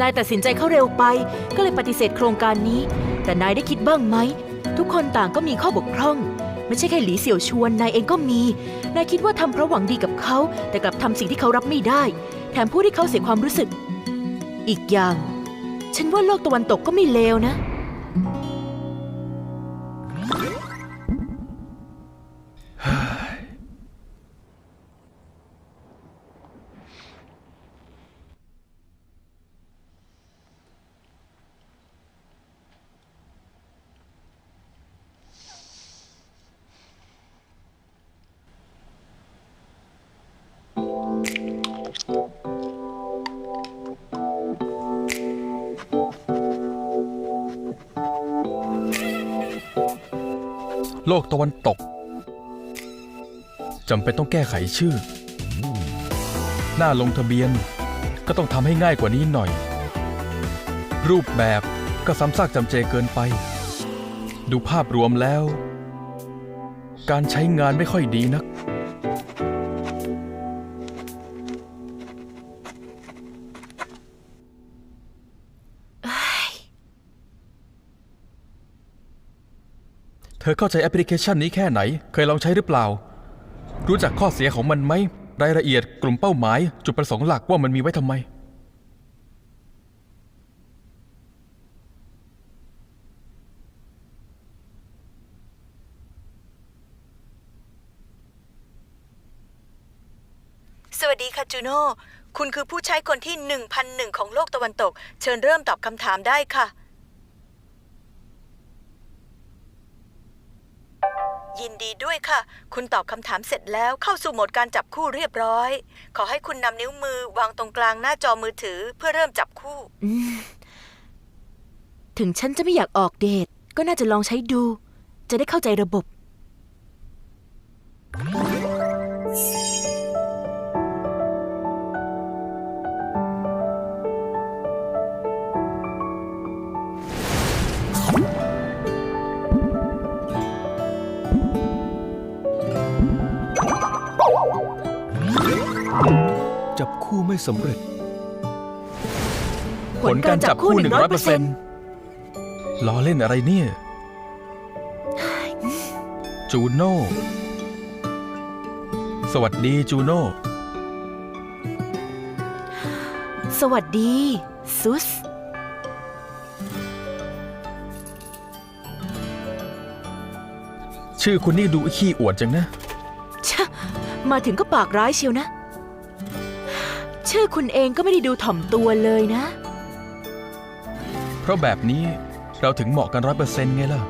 นายตัดสินใจเข้าเร็วไป ก็เลยปฏิเสธโครงการนี้ แต่นายได้คิดบ้างไหม ทุกคนต่างก็มีข้อบกพร่อง ไม่ใช่แค่หลีเสี่ยวชวน นายเองก็มี นายคิดว่าทำเพราะหวังดีกับเขา แต่กลับทำสิ่งที่เขารับไม่ได้ แถมพูดให้เขาเสียความรู้สึก อีกอย่าง ฉันว่าโลกตะวันตกก็ไม่เลวนะ โลกตะวันตกจำเป็นต้องแก้ไขชื่อ หน้าลงทะเบียนก็ต้องทำให้ง่ายกว่านี้หน่อย รูปแบบก็ซ้ำซากจำเจเกินไป ดูภาพรวมแล้ว การใช้งานไม่ค่อยดีนัก ธอเข้าใจแอปพลิเคชันนี้แค่ไหน เคยลองใช้หรือเปล่า รู้จักข้อเสียของมันไหม รายละเอียดกลุ่มเป้าหมาย จุดประสงค์หลักว่ามันมีไว้ทำไม สวัสดีค่ะจูโน่ คุณคือผู้ใช้คนที่ 1,001 ของโลกตะวันตก เชิญเริ่มตอบคำถามได้ค่ะ ยินดีด้วยค่ะ คุณตอบคำถามเสร็จแล้วเข้าสู่โหมดการจับคู่เรียบร้อย ขอให้คุณนำนิ้วมือวางตรงกลางหน้าจอมือถือเพื่อเริ่มจับคู่ถึงฉันจะไม่อยากออกเดท ก็น่าจะลองใช้ดู จะได้เข้าใจระบบ จับคู่ไม่สำเร็จ ผลการจับคู่ 100%ล้อเล่นอะไรเนี่ย จูโน่ สวัสดีจูโน่ สวัสดี ซุส ชื่อคุณนี่ดูขี้อวดจังนะ ชะ มาถึงก็ปากร้ายเชียวนะ ชื่อคุณเองก็ไม่ได้ดูถ่อมตัวเลยนะ เพราะแบบนี้เราถึงเหมาะกันร้อยเปอร์เซ็นต์ไงล่ะ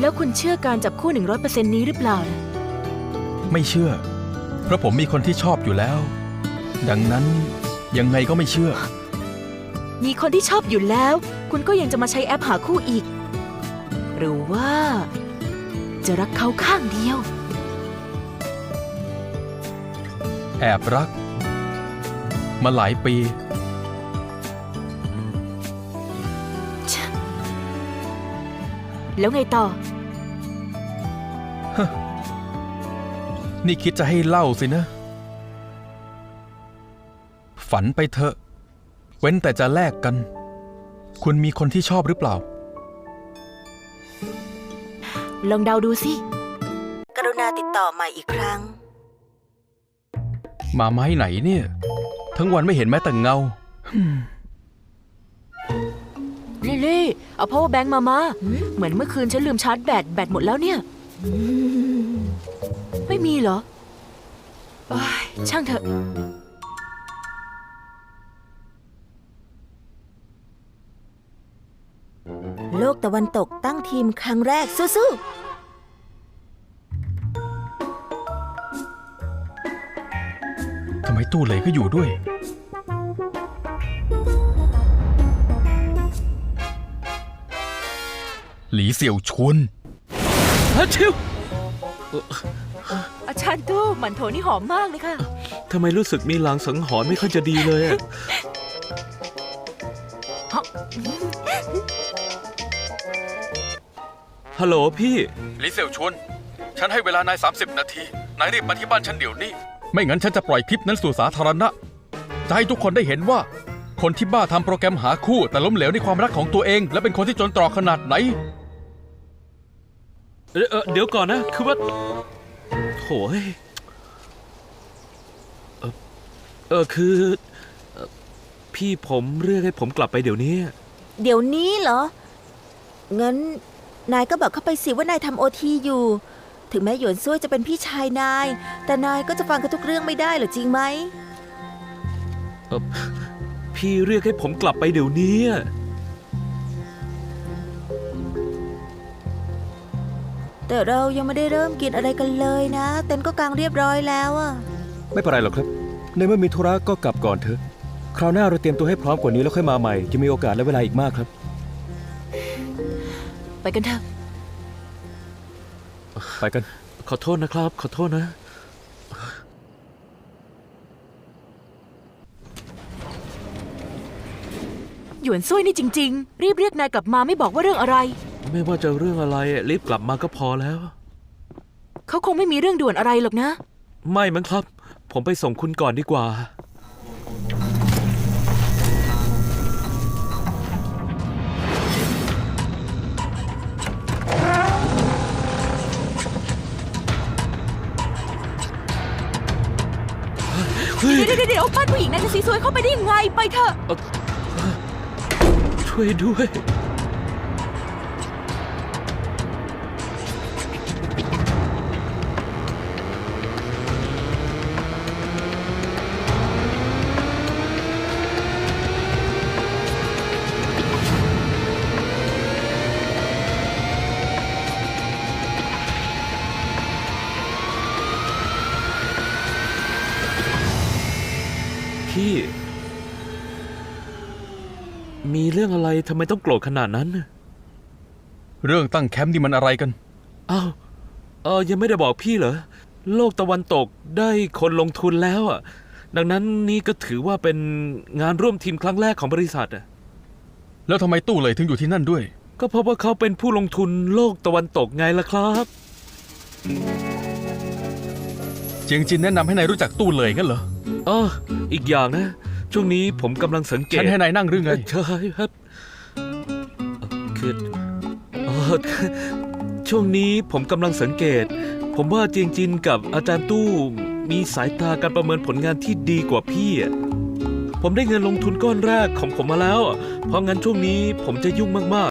แล้วคุณเชื่อการจับคู่ 100%นี้หรือเปล่าล่ะไม่เชื่อ เพราะผมมีคนที่ชอบอยู่แล้ว ดังนั้นยังไงก็ไม่เชื่อ มีคนที่ชอบอยู่แล้ว คุณก็ยังจะมาใช้แอปหาคู่อีก หรือว่า จะรักเขาข้างเดียว แอบรัก มาหลายปี แล้วไงต่อ นี่คิดจะให้เล่าสินะ ฝันไปเถอะ เว้นแต่จะแลกกัน คุณมีคนที่ชอบหรือเปล่า ลองเดาดูสิ กรุณาติดต่อใหม่อีกครั้ง มาไม้ไหนเนี่ย ทั้งวันไม่เห็นแม้แต่เงา ลิลลี่ เอา power bank มามา เหมือนเมื่อคืนฉันลืมชาร์จแบต แบตหมดแล้วเนี่ย ไม่มีเหรอโอ้ยช่างเถอะ โลกตะวันตกตั้งทีมครั้งแรกสู้ท ตู้เหลยก็อยู่ด้วย หลีเสี่ยวชวนฮัชิวอาจารย์ตู้หมันโถนี่หอมมากเลยค่ะ ทำไมรู้สึกมีลางสังหรณ์ไม่ค่อยจะดีเลยอะฮัลโหลพี่ หลีเสี่ยวชวน ฉันให้เวลานาย 30 นาที นายรีบมาที่บ้านฉันเดี๋ยวนี้ ไม่งั้นฉันจะปล่อยคลิปนั้นสู่สาธารณะ จะให้ทุกคนได้เห็นว่า คนที่บ้าทำโปรแกรมหาคู่แต่ล้มเหลวในความรักของตัวเอง และเป็นคนที่จนตรอกขนาดไหน เออเออเดี๋ยวก่อนนะ คือว่าโถยเออเออคือเอ่อพี่ผมเรียกให้ผมกลับไปเดี๋ยวนี้ เดี๋ยวนี้เหรอ งั้น นายก็บอกเข้าไปสิว่านายทำโอทีอยู่ ถึงแม้หยวนซุยจะเป็นพี่ชายนาย แต่นายก็จะฟังกันทุกเรื่องไม่ได้เหรอจริงไหม เออพี่เรียกให้ผมกลับไปเดี๋ยวนี้แต่เรายังไม่ได้เริ่มกินอะไรกันเลยนะ เต็นท์ก็กางเรียบร้อยแล้วอะไม่เป็นไรหรอกครับ ในเมื่อมีธุระก็กลับก่อนเถอะ คราวหน้าเราเตรียมตัวให้พร้อมกว่านี้แล้วค่อยมาใหม่ จะมีโอกาสและเวลาอีกมากครับ ไปกันเถอะ ไปกัน ขอโทษนะครับ ขอโทษนะ หยวนซุยนี่จริง ๆ รีบเรียกนายกลับมาไม่บอกว่าเรื่องอะไร ไม่ว่าจะเรื่องอะไรรีบกลับมาก็พอแล้ว เขาคงไม่มีเรื่องด่วนอะไรหรอกนะ ไม่มั้งครับ ผมไปส่งคุณก่อนดีกว่า เฮ้ยเดี๋ยวเดี๋ยวเดี๋ยวบ้านผู้หญิงนายจะซีซวยเข้าไปได้ยังไงไปเถอะ ช่วยด้วย พี่ มีเรื่องอะไรทำไมต้องโกรธขนาดนั้น เรื่องตั้งแคมป์นี่มันอะไรกัน อ้าวเออยังไม่ได้บอกพี่เหรอ โลกตะวันตกได้คนลงทุนแล้วอะ ดังนั้นนี่ก็ถือว่าเป็นงานร่วมทีมครั้งแรกของบริษัทอะ แล้วทำไมตู้เลยถึงอยู่ที่นั่นด้วย ก็เพราะว่าเขาเป็นผู้ลงทุนโลกตะวันตกไงล่ะครับ เจียงจินแนะนำให้นายรู้จักตู้เลยงั้นเหรอ เอออีกอย่างนะ ช่วงนี้ผมกำลังสังเกตฉันให้นายนั่งหรือไงเอ่อใช่ครับเอ่อคือเออช่วงนี้ผมกำลังสังเกต ผมว่าเจียงจินกับอาจารย์ตู้มีสายตาการประเมินผลงานที่ดีกว่าพี่อะผมได้เงินลงทุนก้อนแรกของผมมาแล้วอะเพราะงั้นช่วงนี้ผมจะยุ่งมากๆ